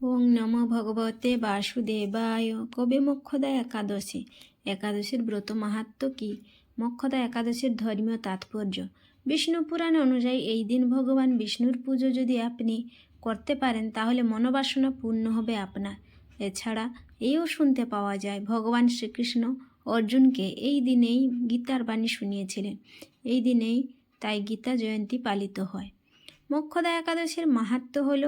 ওং নম ভগবতে বাসুদেবায়। কবে মোক্ষদা একাদশী? একাদশীর ব্রত মাহাত্ম কি? মোক্ষদা একাদশীর ধর্মীয় তাৎপর্য? বিষ্ণু পুরাণ অনুযায়ী এই দিন ভগবান বিষ্ণুর পুজো যদি আপনি করতে পারেন, তাহলে মনোবাসনা পূর্ণ হবে আপনার। এছাড়া এও শুনতে পাওয়া যায়, ভগবান শ্রীকৃষ্ণ অর্জুনকে এই দিনেই গীতার বাণী শুনিয়েছিলেন। এই দিনেই তাই গীতা জয়ন্তী পালিত হয়। মোক্ষদা একাদশীর মাহাত্ম হল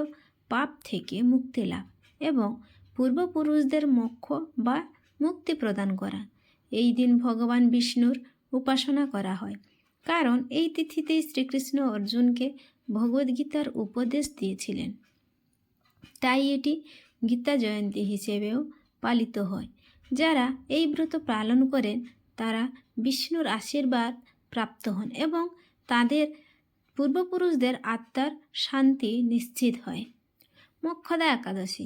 পাপ থেকে মুক্তি লাভ এবং পূর্বপুরুষদের মোক্ষ বা মুক্তি প্রদান করা। এই দিন ভগবান বিষ্ণুর উপাসনা করা হয়। কারণ এই তিথিতেই শ্রীকৃষ্ণ অর্জুনকে ভগবদ্গীতার উপদেশ দিয়েছিলেন। তাই এটি গীতা জয়ন্তী হিসেবেও পালিত হয়। যারা এই ব্রত পালন করেন, তারা বিষ্ণুর আশীর্বাদ প্রাপ্ত হন এবং তাদের পূর্বপুরুষদের আত্মার শান্তি নিশ্চিত হয়। মোক্ষদা একাদশী।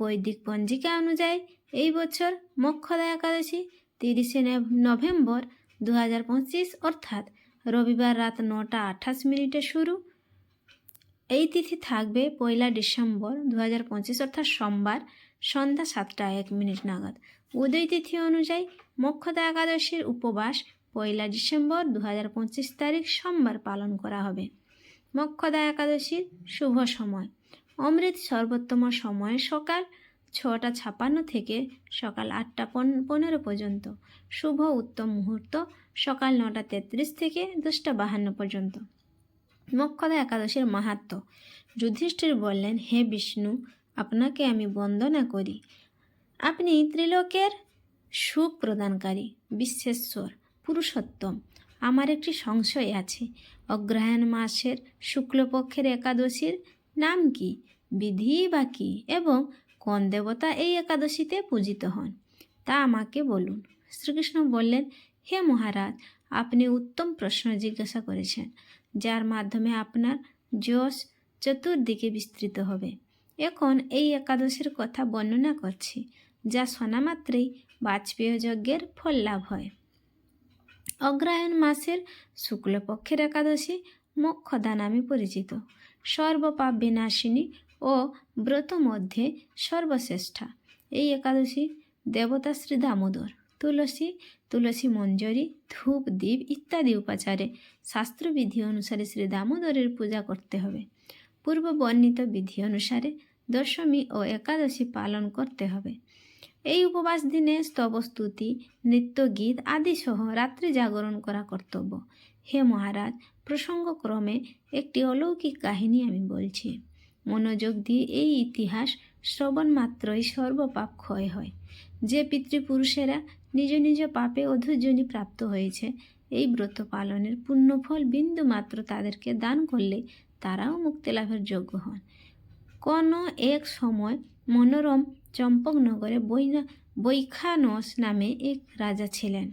বৈদিক পঞ্জিকা অনুযায়ী এই বছর মোক্ষদা একাদশী তিরিশে নভেম্বর দু হাজার পঁচিশ, অর্থাৎ রবিবার রাত নটা আঠাশ মিনিটে শুরু। এই তিথি থাকবে পয়লা ডিসেম্বর দু হাজার পঁচিশ, অর্থাৎ সোমবার সন্ধ্যা সাতটা এক মিনিট নাগাদ। উদয় তিথি অনুযায়ী মোক্ষদা একাদশীর উপবাস পয়লা ডিসেম্বর দু হাজার পঁচিশ তারিখ সোমবার পালন করা হবে। মক্ষদা একাদশীর শুভ সময়। অমৃত সর্বোত্তম সময় সকাল ছটা ছাপান্ন থেকে সকাল আটটা পনেরো পর্যন্ত। শুভ উত্তম মুহূর্ত সকাল নটা তেত্রিশ থেকে দশটা বাহান্ন পর্যন্ত। মক্ষদা একাদশীর মাহাত্ম। যুধিষ্ঠির বললেন, হে বিষ্ণু, আপনাকে আমি বন্দনা করি। আপনি ত্রিলোকের সুখ প্রদানকারী, বিশ্বেশ্বর, পুরুষোত্তম। আমার একটি সংশয় আছে। অগ্রহায়ণ মাসের শুক্লপক্ষের একাদশীর নাম কি? বিধি বা কী? এবং কোন দেবতা এই একাদশীতে পূজিত হন? তা আমাকে বলুন। শ্রীকৃষ্ণ বললেন, হে মহারাজ, আপনি উত্তম প্রশ্ন জিজ্ঞাসা করেছেন, যার মাধ্যমে আপনার যশ চতুর্দিকে বিস্তৃত হবে। এখন এই একাদশীর কথা বর্ণনা করছি, যা শোনা মাত্রেই বাজপেয় যজ্ঞের ফল লাভ হয়। অগ্রহায়ণ মাসের শুক্লপক্ষের একাদশী মোক্ষদা নামে পরিচিত। সর্বপাপ বিনাশিনী ও ব্রত মধ্যে সর্বশ্রেষ্ঠা। এই একাদশী দেবতা শ্রী দামোদর, তুলসী তুলসী মঞ্জরি, ধূপ দ্বীপ ইত্যাদি উপাচারে শাস্ত্রবিধি অনুসারে শ্রী দামোদরের পূজা করতে হবে। পূর্ব বর্ণিত বিধি অনুসারে দশমী ও একাদশী পালন করতে হবে। এই উপবাস দিনে স্তবস্তুতি নৃত্য গীত আদি সহ রাত্রি জাগরণ করা কর্তব্য। হে মহারাজ প্রসঙ্গক্রমে একটি অলৌকিক কাহিনী আমি বলছি। মনোযোগ দিয়ে এই ইতিহাস শ্রবণ মাত্রই সর্বপাপ ক্ষয় হয়। যে পিতৃপুরুষেরা নিজ নিজ পাপে অধৈর্যনী প্রাপ্ত হয়েছে, এই ব্রত পালনের পুণ্যফল বিন্দু মাত্র তাদেরকে দান করলে তারাও মুক্তি লাভের যোগ্য হন। কোনো এক সময় মনোরম চম্পকনগরে বৈনা বৈখানস নামে এক রাজা ছিলেন।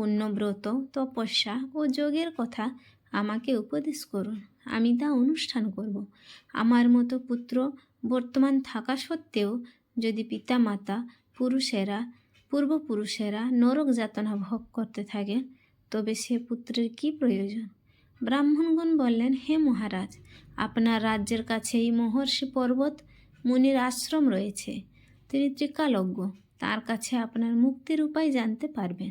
পুণ্যব্রত, তপস্যা ও যোগের কথা আমাকে উপদেশ করুন। আমি তা অনুষ্ঠান করব। আমার মতো পুত্র বর্তমান থাকা সত্ত্বেও যদি পিতামাতা, পুরুষেরা, পূর্বপুরুষেরা নরক যাতনা ভোগ করতে থাকেন তবে সে পুত্রের কি প্রয়োজন? ব্রাহ্মণগণ বললেন, হে মহারাজ, আপনার রাজ্যের কাছেই মহর্ষি পর্বত মুনির আশ্রম রয়েছে। তিনি ত্রিকালজ্ঞ তার কাছে আপনার মুক্তির উপায় জানতে পারবেন।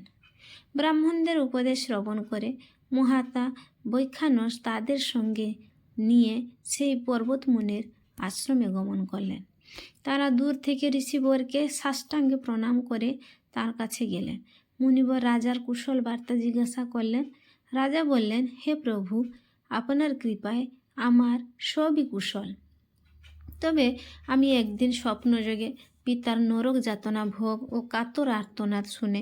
ব্রাহ্মণদের উপদেশ শ্রবণ করে মহাতা বৈখানস তাদের সঙ্গে নিয়ে সেই পর্বত মুনির আশ্রমে গমন করলেন। তারা দূর থেকে ঋষিবরকে সাষ্টাঙ্গে প্রণাম করে তার কাছে গেলেন। মুনিবর রাজার কুশল বার্তা জিজ্ঞাসা করলেন, রাজা বললেন, হে প্রভু, আপনার কৃপায় আমার সবই কুশল। তবে আমি একদিন স্বপ্নযোগে পিতার নরক যাতনা ভোগ ও কাতর আর্তনাদ শুনে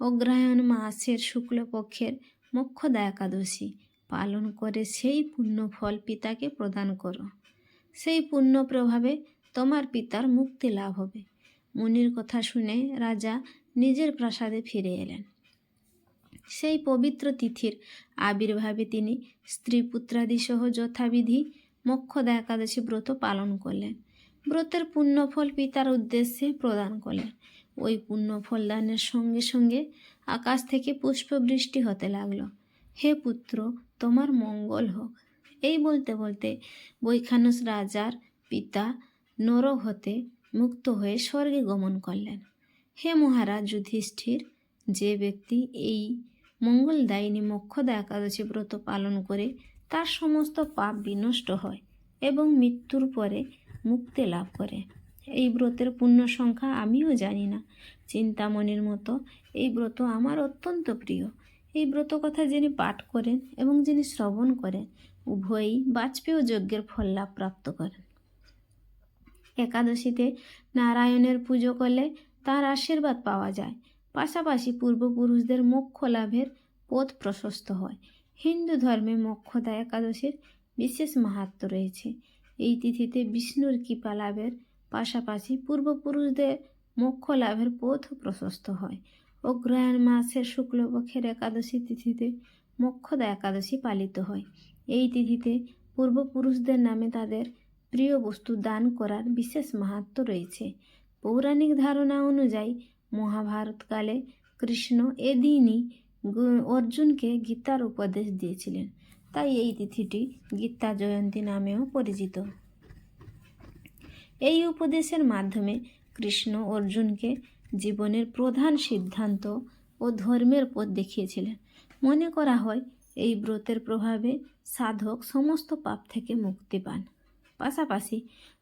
অগ্রহায়ণ মাসের শুক্লপক্ষের মোক্ষদা একাদশী পালন করে সেই পুণ্য ফল পিতাকে প্রদান করো। সেই পুণ্য প্রভাবে তোমার পিতার মুক্তি লাভ হবে। মুনির কথা শুনে রাজা নিজের প্রাসাদে ফিরে এলেন। সেই পবিত্র তিথির আবির্ভাবে তিনি স্ত্রী পুত্রাদি সহ যথাবিধি মোক্ষদা একাদশী ব্রত পালন করলেন। ব্রতের পুণ্যফল পিতার উদ্দেশ্যে প্রদান করলেন। ওই পুণ্য ফলদানের সঙ্গে সঙ্গে আকাশ থেকে পুষ্পবৃষ্টি হতে লাগল। হে পুত্র, তোমার মঙ্গল হোক। এই বলতে বলতে বৈখানস রাজার পিতা নরক হতে মুক্ত হয়ে স্বর্গে গমন করলেন। হে মহারাজ যুধিষ্ঠির, যে ব্যক্তি এই মঙ্গলদায়িনী মোক্ষদা একাদশী ব্রত পালন করে তার সমস্ত পাপ বিনষ্ট হয় এবং মৃত্যুর পরে মুক্তি লাভ করে। এই ব্রতের পুণ্য সংখ্যা আমিও জানি না। চিন্তামণির মতো এই ব্রত আমার অত্যন্ত প্রিয়। এই ব্রত কথা যিনি পাঠ করেন এবং যিনি শ্রবণ করেন, উভয়ই বাজপেয় যজ্ঞের ফল লাভ প্রাপ্ত করেন। একাদশীতে নারায়ণের পুজো করলে তার আশীর্বাদ পাওয়া যায়। পাশাপাশি পূর্বপুরুষদের মোক্ষ লাভের পথ প্রশস্ত হয়। হিন্দু ধর্মে মোক্ষদা একাদশীর বিশেষ মাহাত্ম রয়েছে। এই তিথিতে বিষ্ণুর কৃপা লাভের পাশাপাশি পূর্বপুরুষদের মোক্ষ লাভের পথ প্রশস্ত হয়। অগ্রহায়ণ মাসের শুক্লপক্ষের একাদশী তিথিতে মোক্ষদা একাদশী পালিত হয়। এই তিথিতে পূর্বপুরুষদের নামে তাদের প্রিয় বস্তু দান করার বিশেষ মাহাত্ম রয়েছে। পৌরাণিক ধারণা অনুযায়ী মহাভারতকালে কৃষ্ণ এদিনই অর্জুনকে গীতার উপদেশ দিয়েছিলেন। তাই এই তিথিটি গীতা জয়ন্তী নামেও পরিচিত। এই উপদেশের মাধ্যমে কৃষ্ণ অর্জুনকে জীবনের প্রধান সিদ্ধান্ত ও ধর্মের পথ দেখিয়েছিলেন। মনে করা হয়, এই ব্রতের প্রভাবে সাধক সমস্ত পাপ থেকে মুক্তি পান। পাশাপাশি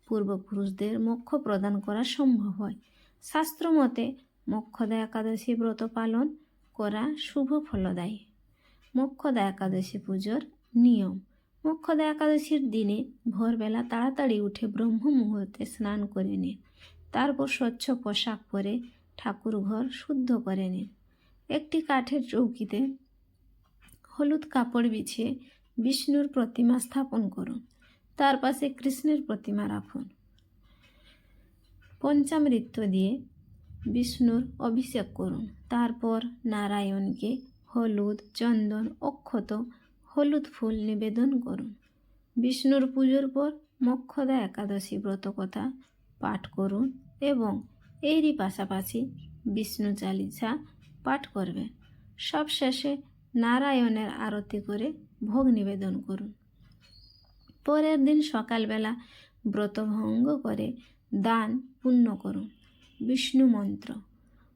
পূর্বপুরুষদের মোক্ষ প্রদান করা সম্ভব হয়। শাস্ত্রমতে, মোক্ষদা একাদশী ব্রত পালন করা শুভ ফলদায়ী। মোক্ষদা একাদশী পুজোর নিয়ম। মোক্ষদা একাদশীর দিনে ভোরবেলা তাড়াতাড়ি উঠে ব্রহ্ম মুহূর্তে স্নান করে নিন তারপর স্বচ্ছ পোশাক পরে ঠাকুর ঘর শুদ্ধ করে নিন একটি কাঠের চৌকিতে হলুদ কাপড় বিছিয়ে বিষ্ণুর প্রতিমা স্থাপন করুন তার পাশে কৃষ্ণের প্রতিমা রাখুন পঞ্চামৃত্য দিয়ে বিষ্ণুর অভিষেক করুন তারপর নারায়ণকে হলুদ, চন্দন, অক্ষত হলুদ ফুল নিবেদন করুন। বিষ্ণুর পুজোর পর মক্ষদা একাদশী ব্রত কথা পাঠ করুন এবং এরই পাশাপাশি বিষ্ণু চালিসা পাঠ করবেন সবশেষে নারায়ণের আরতি করে ভোগ নিবেদন করুন। পরের দিন সকালবেলা ব্রত ভঙ্গ করে দান পুণ্য করুন। বিষ্ণু মন্ত্র।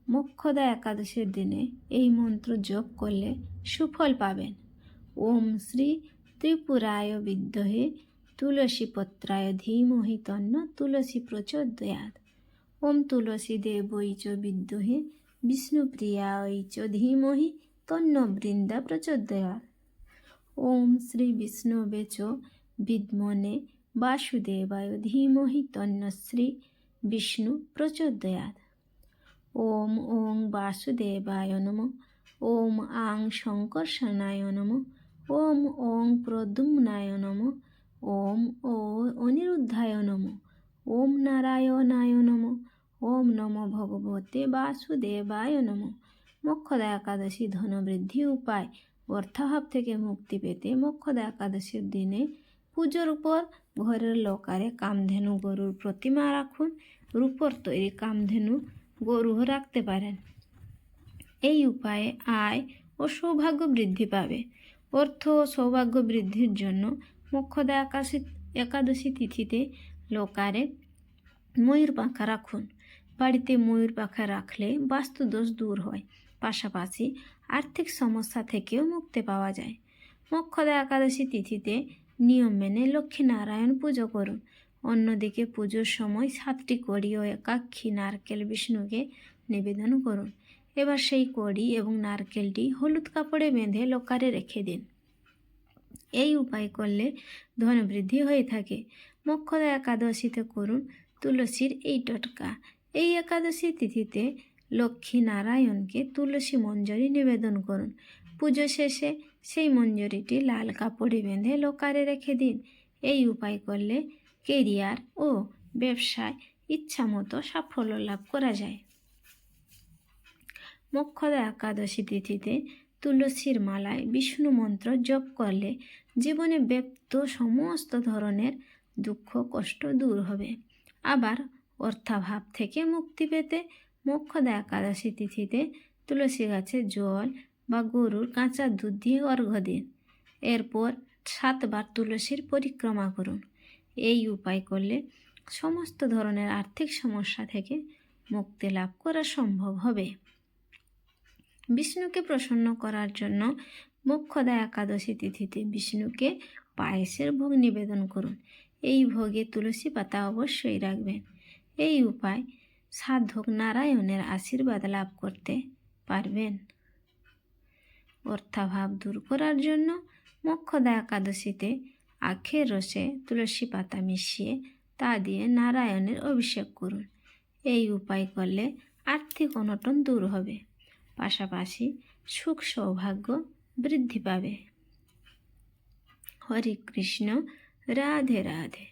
মোক্ষদা একাদশীর দিনে এই মন্ত্র জপ করলে সুফল পাবেন। ওম শ্রী ত্রিপুরায় বিদ্মহে তুলসী পত্রায় ধীমহি তন্ন তুলসী প্রচোদয়াৎ। ওম তুলসী দেবৈ চ বিদ্মহে বিষ্ণুপ্রিয়ায় চ ধীমহি তন্ন বৃন্দা প্রচোদয়াৎ। ওম শ্রী বিষ্ণবে চ বিদ্মনে বাসুদেবায় ধীমহি তন্ন শ্রী বিষ্ণু প্রচোদয়াৎ। ওম ওং বাসুদেবায় নম। ওম আং শঙ্কর্ষণায় নম। ওং প্রদ্যুম্নায় নম ওম ও অনিরুদ্ধায় নম ওম নারায়ণায় নম ওম নম ভগবতে বাসুদেবায় নম মোক্ষদা একাদশী ধনবৃদ্ধি উপায়। অর্থাভাব থেকে মুক্তি পেতে মোক্ষদা একাদশীর দিনে পুজোর উপর ঘরের লোকারে কামধেনু গরুর প্রতিমা রাখুন। রূপর তৈরি কামধেনু গরুও রাখতে পারেন। এই উপায়ে আয় ও সৌভাগ্য বৃদ্ধি পাবে। অর্থ ও সৌভাগ্য বৃদ্ধির জন্য মোক্ষদা একাশী, একাদশী তিথিতে লোকারে ময়ূর পাখা রাখুন। বাড়িতে ময়ূর পাখা রাখলে বাস্তুদোষ দূর হয়। পাশাপাশি আর্থিক সমস্যা থেকেও মুক্তি পাওয়া যায়। মোক্ষদা একাদশী তিথিতে নিয়ম মেনে লক্ষ্মীনারায়ণ পুজো করুন। অন্যদিকে পুজোর সময় সাতটি কড়ি ও একাক্ষী নারকেল বিষ্ণুকে নিবেদন করুন। এবার সেই কড়ি এবং নারকেলটি হলুদ কাপড়ে বেঁধে লোকারে রেখে দিন। এই উপায় করলে ধন বৃদ্ধি হয়ে থাকে। মোক্ষদা একাদশীতে করুন তুলসীর এই টটকা। এই একাদশী তিথিতে লক্ষ্মী নারায়ণকে তুলসী মঞ্জরি নিবেদন করুন। পুজো শেষে সেই মঞ্জরিটি লাল কাপড়ে বেঁধে লোকারে রেখে দিন। এই উপায় করলে কেরিয়ার ও ব্যবসায় ইচ্ছামতো সাফল্য লাভ করা যায়। মোক্ষদা একাদশী তিথিতে তুলসীর মালায় বিষ্ণু মন্ত্র জপ করলে জীবনে ব্যপ্ত সমস্ত ধরনের দুঃখ, কষ্ট দূর হবে। আবার অর্থাভাব থেকে মুক্তি পেতে মক্ষদা একাদশী তিথিতে তুলসী গাছে জল বা গরুর কাঁচা দুধ দিয়ে অর্ঘ্য দিন। এরপর সাতবার তুলসীর পরিক্রমা করুন। এই উপায় করলে সমস্ত ধরনের আর্থিক সমস্যা থেকে মুক্তি লাভ করা সম্ভব হবে। বিষ্ণুকে প্রসন্ন করার জন্য মোক্ষদা একাদশী তিথিতে বিষ্ণুকে পায়েসের ভোগ নিবেদন করুন। এই ভোগে তুলসী পাতা অবশ্যই রাখবেন। এই উপায় সাধক নারায়ণের আশীর্বাদ লাভ করতে পারবেন। অর্থাভাব দূর করার জন্য মোক্ষদা একাদশীতে আখের রসে তুলসী পাতা মিশিয়ে তা দিয়ে নারায়ণের অভিষেক করুন। এই উপায় করলে আর্থিক অনটন দূর হবে। পাশাপাশি সুখ সৌভাগ্য বৃদ্ধি পাবে। হরে কৃষ্ণ রাধে রাধে।